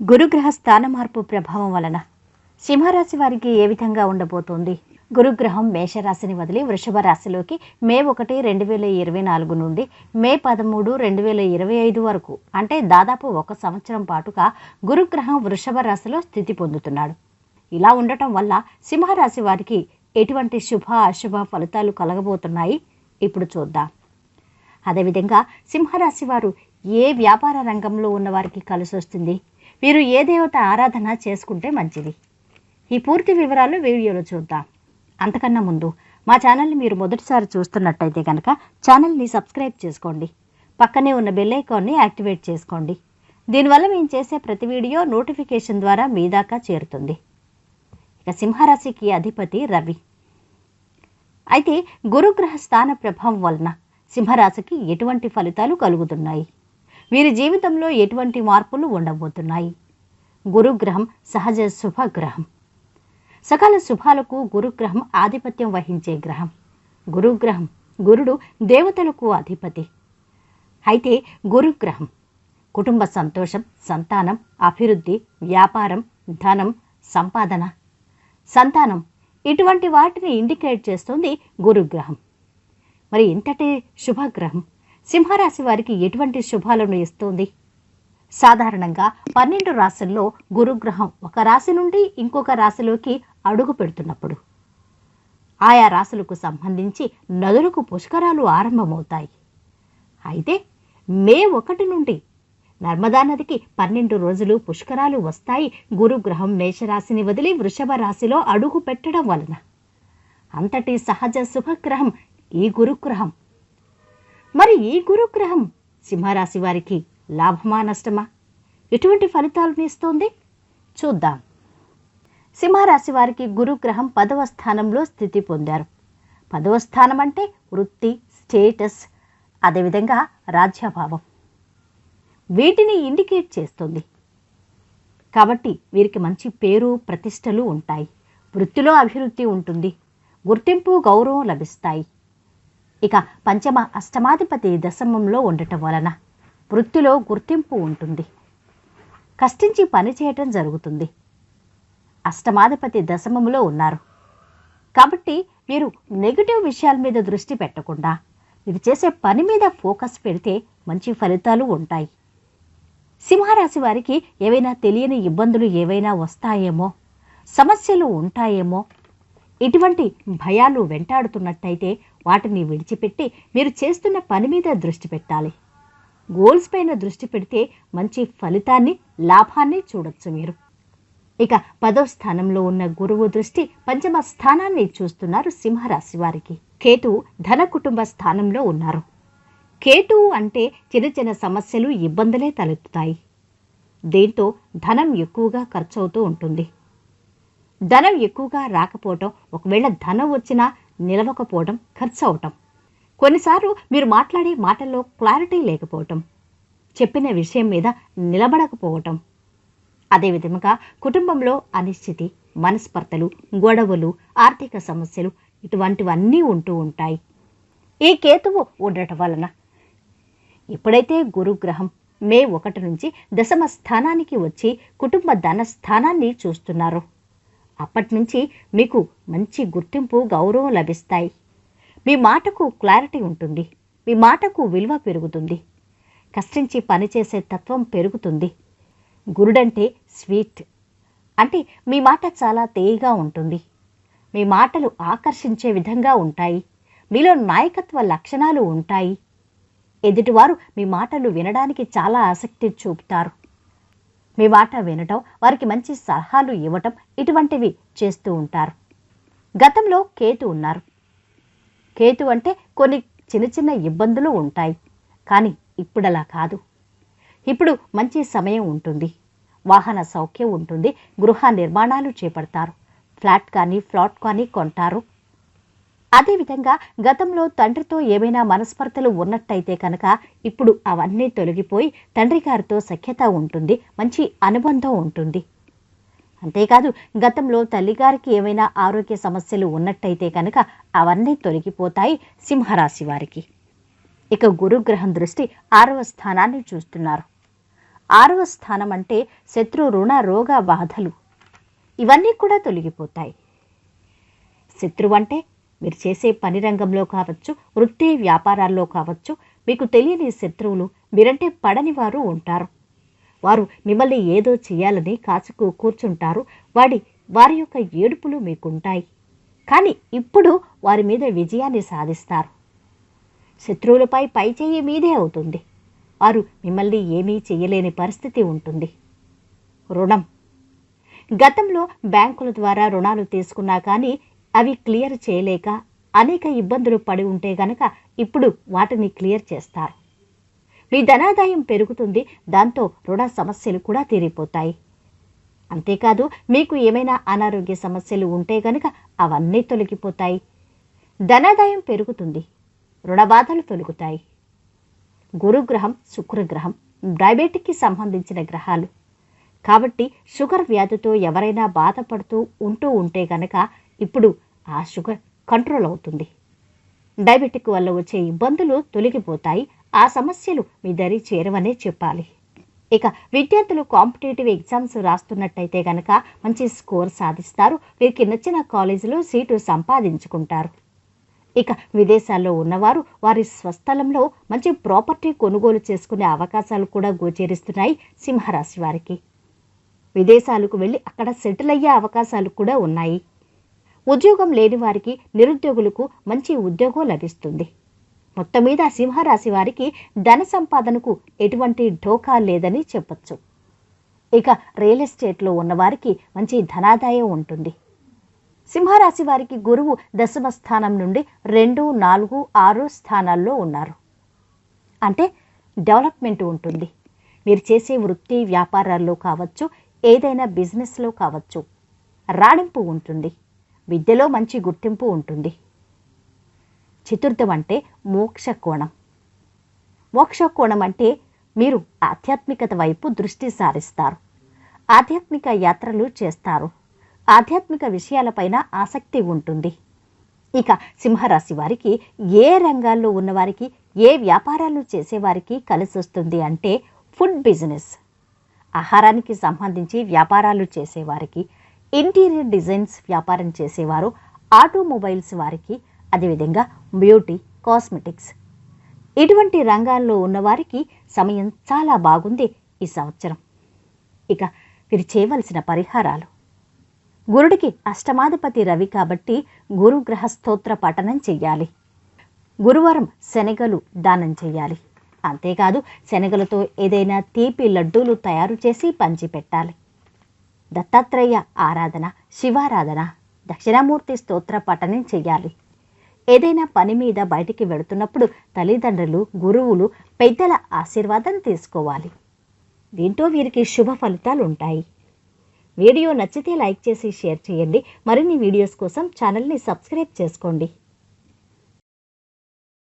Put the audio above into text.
గురుగ్రహ స్థాన మార్పు ప్రభావం వలన సింహరాశి వారికి ఏ విధంగా ఉండబోతోంది? గురుగ్రహం మేషరాశిని వదిలి వృషభ రాశిలోకి మే ఒకటి రెండు వేల ఇరవై నాలుగు నుండి మే పదమూడు రెండు వేల ఇరవై ఐదు వరకు. అంటే దాదాపు ఒక సంవత్సరం పాటుగా గురుగ్రహం వృషభ రాశిలో స్థితి పొందుతున్నాడు. ఇలా ఉండటం వల్ల సింహరాశి వారికి ఎటువంటి శుభ అశుభ ఫలితాలు కలగబోతున్నాయి? ఇప్పుడు చూద్దాం. అదేవిధంగా సింహరాశి వారు ఏ వ్యాపార రంగంలో ఉన్నవారికి కలిసి వస్తుంది మీరు ఏ దేవత ఆరాధన చేసుకుంటే మంచిది. ఈ పూర్తి వివరాలు వీడియోలో చూద్దాం. అంతకన్నా ముందు మా ఛానల్ని మీరు మొదటిసారి చూస్తున్నట్టయితే కనుక ఛానల్ని సబ్స్క్రైబ్ చేసుకోండి. పక్కనే ఉన్న బెల్ ఐకాన్ని యాక్టివేట్ చేసుకోండి. దీనివల్ల మేము చేసే ప్రతి వీడియో నోటిఫికేషన్ ద్వారా మీ దాకా చేరుతుంది. ఇక సింహరాశికి అధిపతి రవి. అయితే గురుగ్రహ స్థాన ప్రభావం వలన సింహరాశికి ఎటువంటి ఫలితాలు కలుగుతున్నాయి? వీరి జీవితంలో ఎటువంటి మార్పులు ఉండబోతున్నాయి? గురుగ్రహం సహజ శుభగ్రహం. సకల శుభాలకు గురుగ్రహం ఆధిపత్యం వహించే గ్రహం. గురుగ్రహం గురుడు దేవతలకు అధిపతి. అయితే గురుగ్రహం కుటుంబ సంతోషం సంతానం అభివృద్ధి వ్యాపారం ధనం సంపాదన. సంతానం ఇటువంటి వాటిని ఇండికేట్ చేస్తుంది గురుగ్రహం. మరి ఇంతటి శుభగ్రహం సింహరాశి వారికి ఎటువంటి శుభాలను ఇస్తుంది? సాధారణంగా పన్నెండు రాశుల్లో గురుగ్రహం ఒక రాశి నుండి ఇంకొక రాశిలోకి అడుగు పెడుతున్నప్పుడు. ఆయా రాశులకు సంబంధించి నదులకు పుష్కరాలు ఆరంభమవుతాయి. అయితే మే ఒకటి నుండి నర్మదా నదికి పన్నెండు రోజులు పుష్కరాలు వస్తాయి. గురుగ్రహం మేషరాశిని వదిలి వృషభ రాశిలో అడుగు పెట్టడం వలన. అంతటి సహజ శుభగ్రహం ఈ గురుగ్రహం. మరి ఈ గురుగ్రహం సింహరాశి వారికి లాభమా నష్టమా? ఎటువంటి ఫలితాలను ఇస్తోంది చూద్దాం. సింహరాశి వారికి గురుగ్రహం పదవ స్థానంలో స్థితి పొందారు. పదవ స్థానం అంటే వృత్తి స్టేటస్ అదేవిధంగా రాజ్యభావం. వీటిని ఇండికేట్ చేస్తుంది. కాబట్టి వీరికి మంచి పేరు ప్రతిష్టలు ఉంటాయి. వృత్తిలో అభివృద్ధి ఉంటుంది. గుర్తింపు గౌరవం లభిస్తాయి. ఇక పంచమ అష్టమాధిపతి దశమంలో ఉండటం వలన వృత్తిలో గుర్తింపు ఉంటుంది. కష్టించి పని చేయటం జరుగుతుంది. అష్టమాధిపతి దశమంలో ఉన్నారు. కాబట్టి మీరు నెగిటివ్ విషయాల మీద దృష్టి పెట్టకుండా మీరు చేసే పని మీద ఫోకస్ పెడితే మంచి ఫలితాలు ఉంటాయి. సింహరాశి వారికి ఏవైనా తెలియని ఇబ్బందులు ఏవైనా వస్తాయేమో సమస్యలు ఉంటాయేమో ఇటువంటి భయాలు వెంటాడుతున్నట్టయితే వాటిని విడిచిపెట్టి మీరు చేస్తున్న పని మీద దృష్టి పెట్టాలి. గోల్స్ పైన దృష్టి పెడితే మంచి ఫలితాన్ని లాభాన్ని చూడొచ్చు మీరు. ఇక పదవ స్థానంలో ఉన్న గురువు దృష్టి పంచమ స్థానాన్ని చూస్తున్నారు సింహరాశి వారికి. కేతు ధన కుటుంబ స్థానంలో ఉన్నారు. కేటు అంటే చిన్న చిన్న సమస్యలు ఇబ్బందులే తలెత్తుతాయి. దీంతో ధనం ఎక్కువగా ఖర్చవుతూ ఉంటుంది. ధనం ఎక్కువగా రాకపోవటం ఒకవేళ ధనం వచ్చినా నిలవకపోవటం ఖర్చు అవటం కొన్నిసార్లు మీరు మాట్లాడే మాటల్లో క్లారిటీ లేకపోవటం చెప్పిన విషయం మీద నిలబడకపోవటం. అదేవిధంగా కుటుంబంలో అనిశ్చితి మనస్పర్ధలు గొడవలు ఆర్థిక సమస్యలు ఇటువంటివన్నీ ఉంటూ ఉంటాయి. ఈ కేతువు ఉండటం వలన ఎప్పుడైతే గురుగ్రహం మే ఒకటి నుంచి దశమ స్థానానికి వచ్చి కుటుంబ ధన స్థానాన్ని చూస్తున్నారో అప్పటి నుంచి మీకు మంచి గుర్తింపు గౌరవం లభిస్తాయి. మీ మాటకు క్లారిటీ ఉంటుంది. మీ మాటకు విలువ పెరుగుతుంది. కష్టించి పనిచేసే తత్వం పెరుగుతుంది. గురుడంటే స్వీట్. అంటే మీ మాట చాలా తేయగా ఉంటుంది. మీ మాటలు ఆకర్షించే విధంగా ఉంటాయి. మీలో నాయకత్వ లక్షణాలు ఉంటాయి. ఎదుటివారు మీ మాటలు వినడానికి చాలా ఆసక్తి చూపుతారు. మీ మాట వినటం వారికి మంచి సలహాలు ఇవ్వటం ఇటువంటివి చేస్తూ ఉంటారు. గతంలో కేతు ఉన్నారు. కేతు అంటే కొన్ని చిన్న చిన్న ఇబ్బందులు ఉంటాయి. కానీ ఇప్పుడు అలా కాదు. ఇప్పుడు మంచి సమయం ఉంటుంది. వాహన సౌఖ్యం ఉంటుంది. గృహ నిర్మాణాలు చేపడతారు. ఫ్లాట్ కానీ ఫ్లాట్ కానీ కొంటారు. అదేవిధంగా గతంలో తండ్రితో ఏమైనా మనస్పర్ధలు ఉన్నట్టయితే కనుక ఇప్పుడు అవన్నీ తొలగిపోయి తండ్రి గారితో సఖ్యత ఉంటుంది మంచి అనుబంధం ఉంటుంది. అంతేకాదు గతంలో తల్లిగారికి ఏమైనా ఆరోగ్య సమస్యలు ఉన్నట్టయితే కనుక అవన్నీ తొలగిపోతాయి సింహరాశి వారికి. ఇక గురుగ్రహం దృష్టి ఆరవ స్థానాన్ని చూస్తున్నారు. ఆరవ స్థానం అంటే శత్రు రుణ రోగ బాధలు. ఇవన్నీ కూడా తొలగిపోతాయి. శత్రువు అంటే మీరు చేసే పని రంగంలో కావచ్చు వృత్తి వ్యాపారాల్లో కావచ్చు మీకు తెలియని శత్రువులు మీరంటే పడని వారు ఉంటారు. వారు మిమ్మల్ని ఏదో చేయాలని కాచుకు కూర్చుంటారు. వాడి వారి యొక్క ఏడుపులు మీకుంటాయి. కానీ ఇప్పుడు వారి మీద విజయాన్ని సాధిస్తారు. శత్రువులపై పైచేయి మీదే అవుతుంది. వారు మిమ్మల్ని ఏమీ చేయలేని పరిస్థితి ఉంటుంది. రుణం. గతంలో బ్యాంకుల ద్వారా రుణాలు తీసుకున్నా కానీ అవి క్లియర్ చేయలేక అనేక ఇబ్బందులు పడి ఉంటే గనక ఇప్పుడు వాటిని క్లియర్ చేస్తారు. మీ ధనాదాయం పెరుగుతుంది దాంతో రుణ సమస్యలు కూడా తీరిపోతాయి. అంతేకాదు మీకు ఏమైనా అనారోగ్య సమస్యలు ఉంటే గనక అవన్నీ తొలగిపోతాయి. ధనాదాయం పెరుగుతుంది రుణ బాధలు తొలగుతాయి. గురుగ్రహం శుక్రగ్రహం డయాబెటిక్కి సంబంధించిన గ్రహాలు. కాబట్టి షుగర్ వ్యాధితో ఎవరైనా బాధపడుతూ ఉంటూ ఉంటే గనక ఇప్పుడు ఆ షుగర్ కంట్రోల్ అవుతుంది. డయాబెటిక్ వల్ల వచ్చే ఇబ్బందులు తొలగిపోతాయి. ఆ సమస్యలు మీ దరి చేరవనే చెప్పాలి. ఇక విద్యార్థులు కాంపిటేటివ్ ఎగ్జామ్స్ రాస్తున్నట్టయితే గనక మంచి స్కోర్ సాధిస్తారు. వీరికి నచ్చిన కాలేజీలో సీటు సంపాదించుకుంటారు. ఇక విదేశాల్లో ఉన్నవారు వారి స్వస్థలంలో మంచి ప్రాపర్టీ కొనుగోలు చేసుకునే అవకాశాలు కూడా గోచరిస్తున్నాయి సింహరాశి వారికి. విదేశాలకు వెళ్ళి అక్కడ సెటిల్ అయ్యే అవకాశాలు కూడా ఉన్నాయి. ఉద్యోగం లేని వారికి నిరుద్యోగులకు మంచి ఉద్యోగం లభిస్తుంది. మొత్తం మీద సింహరాశి వారికి ధన సంపాదనకు ఎటువంటి ఢోకా లేదని చెప్పచ్చు. ఇక రియల్ ఎస్టేట్లో ఉన్నవారికి మంచి ధనాదాయం ఉంటుంది. సింహరాశి వారికి గురువు దశమ స్థానం నుండి రెండు నాలుగు ఆరు స్థానాల్లో ఉన్నారు. అంటే డెవలప్మెంట్ ఉంటుంది. మీరు చేసే వృత్తి వ్యాపారాల్లో కావచ్చు ఏదైనా బిజినెస్లో కావచ్చు రాణింపు ఉంటుంది. విద్యలో మంచి గుర్తింపు ఉంటుంది. చతుర్థం అంటే మోక్ష కోణం మోక్ష కోణం అంటే మీరు ఆధ్యాత్మికత వైపు దృష్టి సారిస్తారు. ఆధ్యాత్మిక యాత్రలు చేస్తారు. ఆధ్యాత్మిక విషయాలపైన ఆసక్తి ఉంటుంది. ఇక సింహరాశి వారికి ఏ రంగాల్లో ఉన్నవారికి ఏ వ్యాపారాలు చేసేవారికి కలిసి వస్తుంది అంటే ఫుడ్ బిజినెస్. ఆహారానికి సంబంధించి వ్యాపారాలు చేసేవారికి ఇంటీరియర్ డిజైన్స్ వ్యాపారం చేసేవారు ఆటోమొబైల్స్ వారికి అదేవిధంగా బ్యూటీ కాస్మెటిక్స్. ఇటువంటి రంగాల్లో ఉన్నవారికి సమయం చాలా బాగుంది ఈ సంవత్సరం. ఇక వీరు చేయవలసిన పరిహారాలు. గురుడికి అష్టమాధిపతి రవి కాబట్టి గురుగ్రహ స్తోత్ర పఠనం చెయ్యాలి. గురువారం శనగలు దానం చెయ్యాలి. అంతేకాదు శనగలతో ఏదైనా తీపి లడ్డూలు తయారు చేసి పంచిపెట్టాలి. దత్తాత్రేయ ఆరాధన శివారాధన దక్షిణామూర్తి స్తోత్ర పఠనం చెయ్యాలి. ఏదైనా పని మీద బయటికి వెళుతున్నప్పుడు తల్లిదండ్రులు గురువులు పెద్దల ఆశీర్వాదం తీసుకోవాలి. దీంతో వీరికి శుభ ఫలితాలు ఉంటాయి వీడియో నచ్చితే లైక్ చేసి షేర్ చేయండి. మరిన్ని వీడియోస్ కోసం ఛానల్ని సబ్స్క్రైబ్ చేసుకోండి.